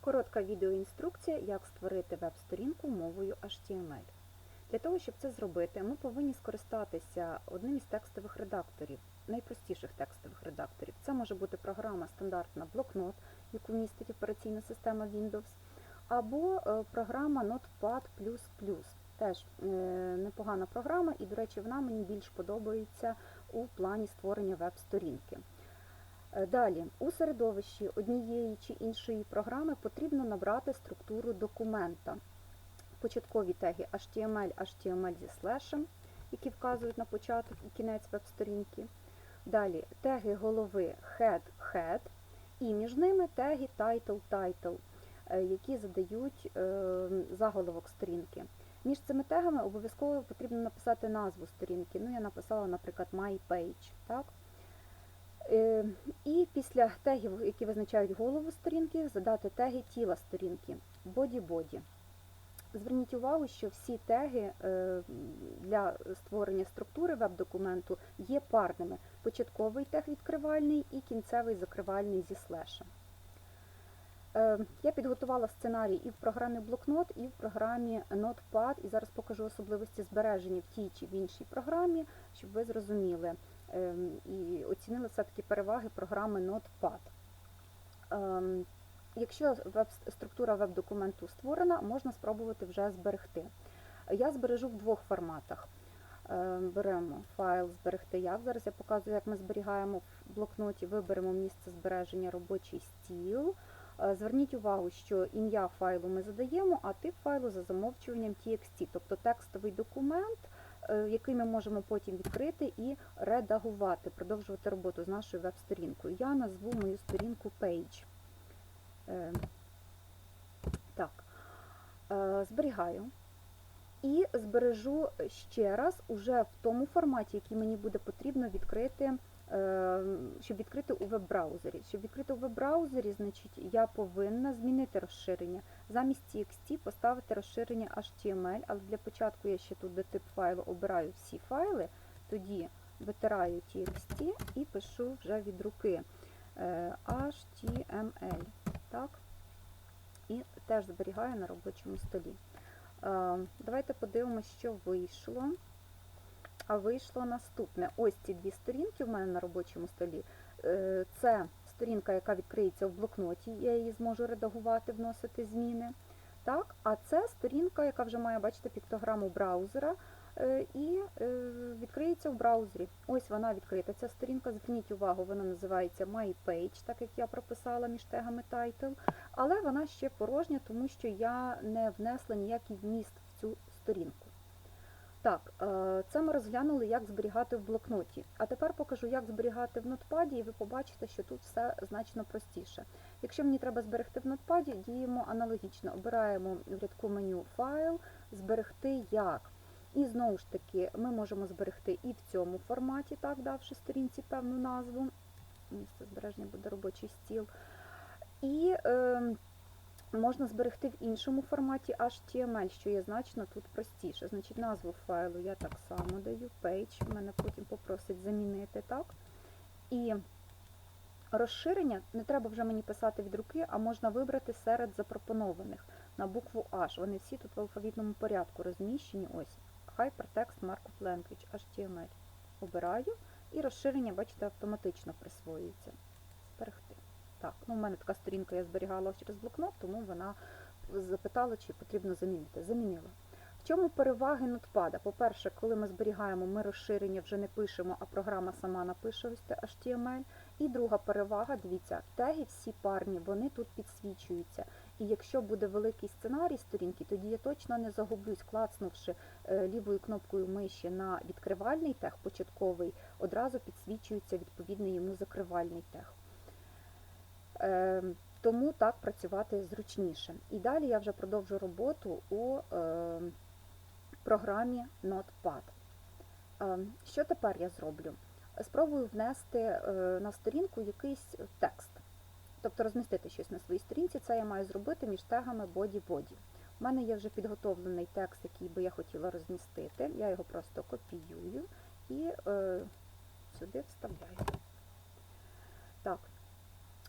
Коротка відеоінструкція, як створити веб-сторінку мовою HTML. Для того, щоб це зробити, ми повинні скористатися одним із текстових редакторів, найпростіших текстових редакторів. Це може бути програма стандартна блокнот, яку містить операційна система Windows, або е, програма Notepad++. Теж е, непогана програма, і, до речі, вона мені більш подобається у плані створення веб-сторінки. Е, Далі, у середовищі однієї чи іншої програми потрібно набрати структуру документа. Початкові теги HTML, HTML зі слешем, які вказують на початок і кінець веб-сторінки. Далі теги голови head, head, і між ними теги title, title, е, які задають е, заголовок сторінки. Між цими тегами обов'язково потрібно написати назву сторінки. Ну, я написала, наприклад, my page. Так? Е, І після тегів, які визначають голову сторінки, задати теги тіла сторінки body-body. Зверніть увагу, що всі теги е, для створення структури веб-документу є парними. Початковий тег відкривальний і кінцевий закривальний зі слешем. Я підготувала сценарій і в програмі блокнот, і в програмі Notepad, і зараз покажу особливості збереження в тій чи в іншій програмі, щоб ви зрозуміли і оцінили все-таки переваги програми Notepad. Ем, Якщо структура веб-документу створена, можна спробувати вже зберегти. Я збережу в двох форматах. Е, Беремо файл зберегти як. Зараз я показую, як ми зберігаємо в блокноті, виберемо місце збереження робочий стіл. Е, Зверніть увагу, що ім'я файлу ми задаємо, а тип файлу за замовчуванням TXT, тобто текстовий документ, який ми можемо потім відкрити і редагувати, продовжувати роботу з нашою веб-сторінкою. Я назву мою сторінку Page. Е, Так, Е, зберігаю. І збережу ще раз уже в тому форматі, який мені буде потрібно відкрити, е, щоб відкрити у веб-браузері. Щоб відкрити у веб-браузері, значить, я повинна змінити розширення. Замість TXT поставити розширення HTML, але для початку я ще тут де тип файлу обираю всі файли, тоді витираю TXT і пишу вже від руки е, HTML. Так? І теж зберігаю на робочому столі. Е, Давайте подивимося, що вийшло. А вийшло наступне. Ось ці дві сторінки в мене на робочому столі. Е, Це сторінка, яка відкриється в блокноті, я її зможу редагувати, вносити зміни. Так? А це сторінка, яка вже має бачити піктограму браузера, е, і е, відкриється в браузері. Ось вона відкрита. Ця сторінка, зверніть увагу, вона називається My Page, так як я прописала між тегами title, але вона ще порожня, тому що я не внесла ніякий вміст в цю сторінку. Так, е, це ми розглянули, як зберігати в блокноті. А тепер покажу, як зберігати в нотпаді, і ви побачите, що тут все значно простіше. Якщо мені треба зберегти в нотпаді, діємо аналогічно. Обираємо в рядку меню файл, зберегти як. І знову ж таки, ми можемо зберегти і в цьому форматі, так, давши сторінці певну назву. Місце збереження буде робочий стіл. І е, можна зберегти в іншому форматі HTML, що є значно тут простіше. Значить, назву файлу я так само даю, page, мене потім попросить замінити, так? І розширення не треба вже мені писати від руки, а можна вибрати серед запропонованих на букву H. Вони всі тут в алфавітному порядку розміщені. Ось Hypertext Markup Language, HTML. Обираю і розширення, бачите, автоматично присвоюється. Зберегти. Так, ну в мене така сторінка я зберігала через блокнот, тому вона запитала, чи потрібно замінити. Замінила. В чому переваги нотпада? По-перше, коли ми зберігаємо, ми розширення вже не пишемо, а програма сама напише ось те HTML. І друга перевага, дивіться, теги всі парні, вони тут підсвічуються. І якщо буде великий сценарій сторінки, тоді я точно не загублюсь, клацнувши е, лівою кнопкою миші на відкривальний тег, початковий, одразу підсвічується відповідний йому закривальний тег. Е, Тому так працювати зручніше. І далі я вже продовжу роботу у е, програмі Notepad. Е, Що тепер я зроблю? Спробую внести е, на сторінку якийсь текст, тобто розмістити щось на своїй сторінці. Це я маю зробити між тегами body-body. У мене є вже підготовлений текст, який би я хотіла розмістити. Я його просто копіюю і е, сюди вставляю. Так.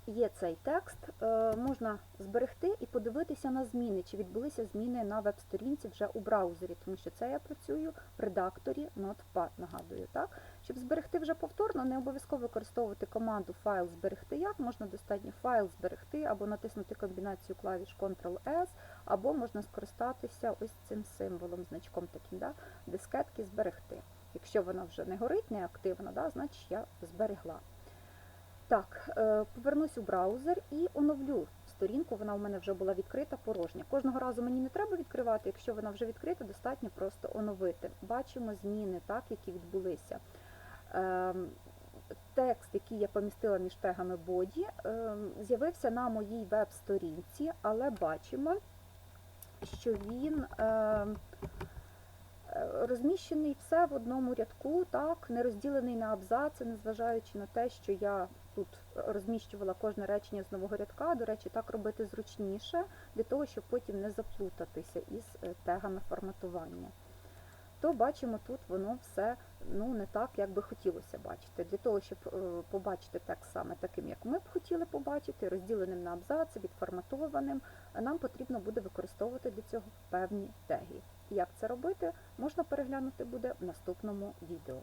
Є цей текст, е, можна зберегти і подивитися на зміни, чи відбулися зміни на веб-сторінці вже у браузері, тому що це я працюю в редакторі Notepad, нагадую. Так? Щоб зберегти вже повторно, не обов'язково використовувати команду файл зберегти як, можна достатньо файл зберегти або натиснути комбінацію клавіш Ctrl-S, або можна скористатися ось цим символом, значком таким, да? дискетки зберегти. Якщо вона вже не горить, не активна, да, значить я зберегла. Так, е, повернусь у браузер і оновлю сторінку. Вона у мене вже була відкрита, порожня. Кожного разу мені не треба відкривати, якщо вона вже відкрита, достатньо просто оновити. Бачимо зміни, так, які відбулися. Ем, Текст, який я помістила між тегами боді, ем, з'явився на моїй веб-сторінці, але бачимо, що він ем, розміщений все в одному рядку, так, не розділений на абзаци, незважаючи на те, що я тут розміщувала кожне речення з нового рядка. До речі, так робити зручніше, для того, щоб потім не заплутатися із е, тегами форматування. То бачимо, тут воно все ну, не так, як би хотілося бачити. Для того, щоб е, побачити текст саме таким, як ми б хотіли побачити, розділеним на абзаци, відформатованим, нам потрібно буде використовувати для цього певні теги. Як це робити, можна переглянути буде в наступному відео.